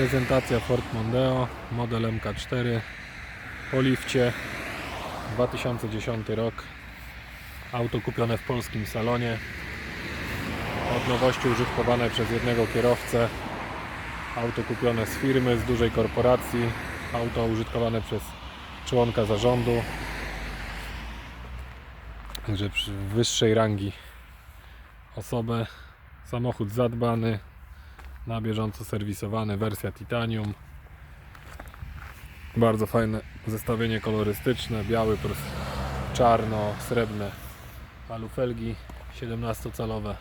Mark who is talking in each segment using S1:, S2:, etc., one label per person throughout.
S1: Prezentacja Ford Mondeo, model MK4 po lifcie 2010 rok. Auto kupione w polskim salonie. Od nowości użytkowane przez jednego kierowcę. Auto kupione z firmy, z dużej korporacji. Auto użytkowane przez członka zarządu. Także wyższej rangi osobę. Samochód zadbany, na bieżąco serwisowany, wersja titanium. Bardzo fajne zestawienie kolorystyczne, biały, plus czarno, srebrne alufelgi 17-calowe.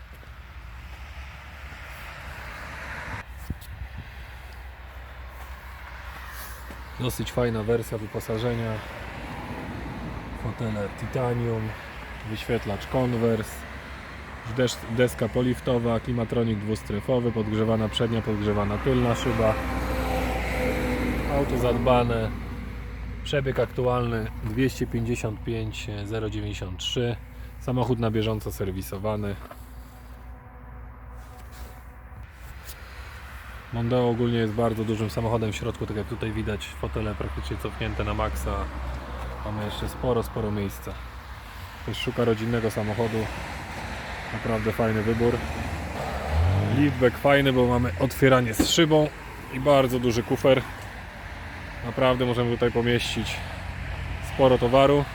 S1: Dosyć fajna wersja wyposażenia. Fotele titanium, wyświetlacz Converse, deska poliftowa, klimatronik dwustrefowy, podgrzewana przednia, podgrzewana tylna szyba. Auto zadbane. Przebieg aktualny 255 093. Samochód na bieżąco serwisowany. Mondeo ogólnie jest bardzo dużym samochodem w środku, tak jak tutaj widać, fotele praktycznie cofnięte na maksa. Mamy jeszcze sporo, sporo miejsca. Ktoś szuka rodzinnego samochodu, Naprawdę fajny wybór. Liftback fajny, bo mamy otwieranie z szybą i bardzo duży kufer. Naprawdę możemy tutaj pomieścić sporo towaru.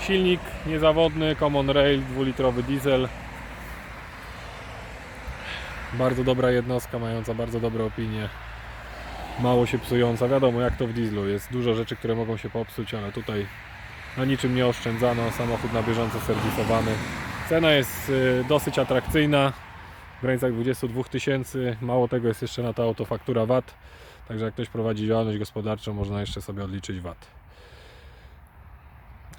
S1: Silnik niezawodny, Common Rail, 2-litrowy diesel. Bardzo dobra jednostka, mająca bardzo dobre opinie. Mało się psująca. Wiadomo, jak to w dieslu. Jest dużo rzeczy, które mogą się popsuć, ale tutaj na niczym nie oszczędzano. Samochód na bieżąco serwisowany. Cena jest y, dosyć atrakcyjna, w granicach 22 tysięcy. Mało tego jest jeszcze na to auto faktura VAT. Także jak ktoś prowadzi działalność gospodarczą, można jeszcze sobie odliczyć VAT.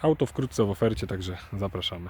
S1: Auto wkrótce w ofercie, także zapraszamy.